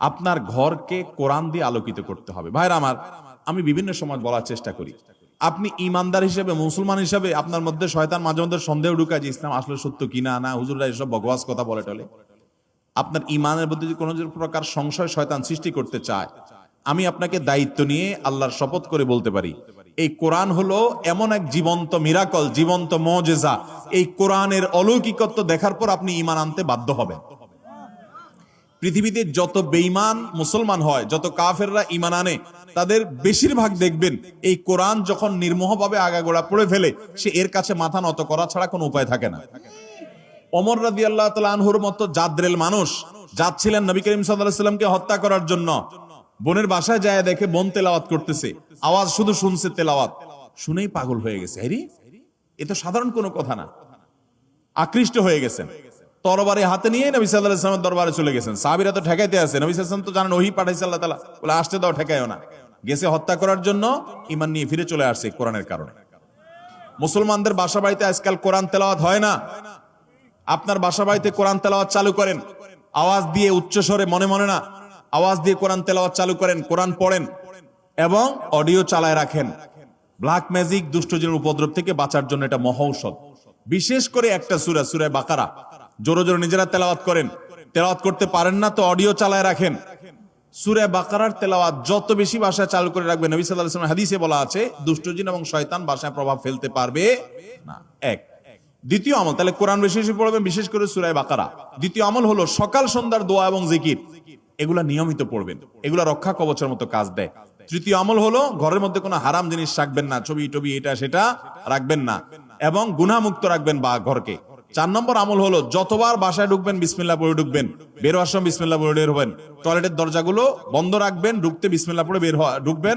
আপনার ঘরকে কোরআন দিয়ে আলোকিত করতে হবে। ভাইরা আমার, আমি বিভিন্ন সময় বলার চেষ্টা করি। আপনি ইমানদার হিসেবে, মুসলমান হিসেবে আপনার মধ্যে শয়তান মাঝে মধ্যে সন্দেহ ঢুকায় যে ইসলাম আসলে সত্য কিনা না হুজুররা এসব বকওয়াস কথা বলে টলে। আপনার ইমানের মধ্যে যদি কোনো প্রকার সংশয় শয়তান সৃষ্টি করতে চায়, আমি আপনাকে দায়িত্ব নিয়ে আল্লাহর শপথ করে বলতে পারি। এই কোরআন হলো এমন এক জীবন্ত মিরাকল, জীবন্ত মজেজা। এই কোরআনের অলৌকিকত্ব দেখার পর আপনি ইমান আনতে বাধ্য হবেন। পৃথিবীতে যত বেঈমান মুসলমান হয়, যত কাফেররা ইমান আনে, তাদের বেশিরভাগ দেখবেন এই কোরআন যখন নির্মোহভাবে আগাগোড়া পড়ে ফেলে, সে এর কাছে মাথা নত করা ছাড়া কোনো উপায় থাকে না। অমর রাদি আল্লাহ আনহুর মতো জাদ্রেল মানুষ যাচ্ছিলেন নবী করিম সাল্লাহামকে হত্যা করার জন্য। বোনের বাসায় যায় দেখে বোন তেলাওয়াত করতেছে। আওয়াজ শুধু শুনছে তেলাওয়াত। শুনেই পাগল হয়ে গেছে। হ্যারি এ তো সাধারণ কোনো কথা না। আকৃষ্ট হয়ে গেছেন। তরবারি হাতে নিয়ে নবী সাল্লাহ ইসলামের দরবারে চলে গেছেন। সাহাবিরা তো ঠেকাইতে আছে নবী সাল্লাম তো জানেন ওহি পাঠাইছে আল্লাহ তালা বলে, আসতে দাও, ঠেকাইও না। গেছে হত্যা করার জন্য ইমান নিয়ে ফিরে চলে আসছে কোরআনের কারণে। মুসলমানদের বাসা বাড়িতে আজকাল কোরআন তেলাওয়াত হয় না। আপনার বাসা বাড়িতে কোরআন তেলাওয়াত চালু করেন। আওয়াজ দিয়ে উচ্চ স্বরে মনে মনে না। আওয়াজ দিয়ে কোরআন তেলাওয়াত চালু করেন, কোরআন পড়েন এবং অডিও চালায় রাখেন। ব্ল্যাক ম্যাজিক দুষ্টজনের উপদ্রব থেকে বাঁচার জন্য এটা মহৌষধ। বিশেষ করে একটা সুরা সুরায় বাকারা। জোরে জোরে নিজেরা তেলাওয়াত করেন। তেলাওয়াত করতে পারেন না তো অডিও চালায় রাখেন। সুরে বাকারার তেলাওয়াত যত বেশি ভাষায় চালু করে রাখবে নবী আলাইহি হাদিসে বলা আছে দুষ্টজিন এবং শয়তান ভাষায় প্রভাব ফেলতে পারবে না। এক। দ্বিতীয় আমল, তাহলে কোরআন বেশি বেশি পড়বেন, বিশেষ করে সুরায় বাকারা। দ্বিতীয় আমল হলো সকাল সন্ধ্যার দোয়া এবং জিকির। এগুলা নিয়মিত পড়বেন। এগুলা রক্ষা কবচের মতো কাজ দেয়। তৃতীয় আমল হলো ঘরের মধ্যে কোনো হারাম জিনিস রাখবেন না, ছবি টবি এটা সেটা রাখবেন না এবং গুনামুক্ত রাখবেন বা ঘরকে। চার নম্বর আমল হলো, যতবার বাসায় ঢুকবেন বিসমিল্লা পড়ে ঢুকবেন, বের হওয়ার সময় বিসমিল্লা পড়ে বের হবেন। টয়লেটের দরজাগুলো বন্ধ রাখবেন, ঢুকতে বিসমিল্লা পড়ে বের হওয়া, ঢুকবেন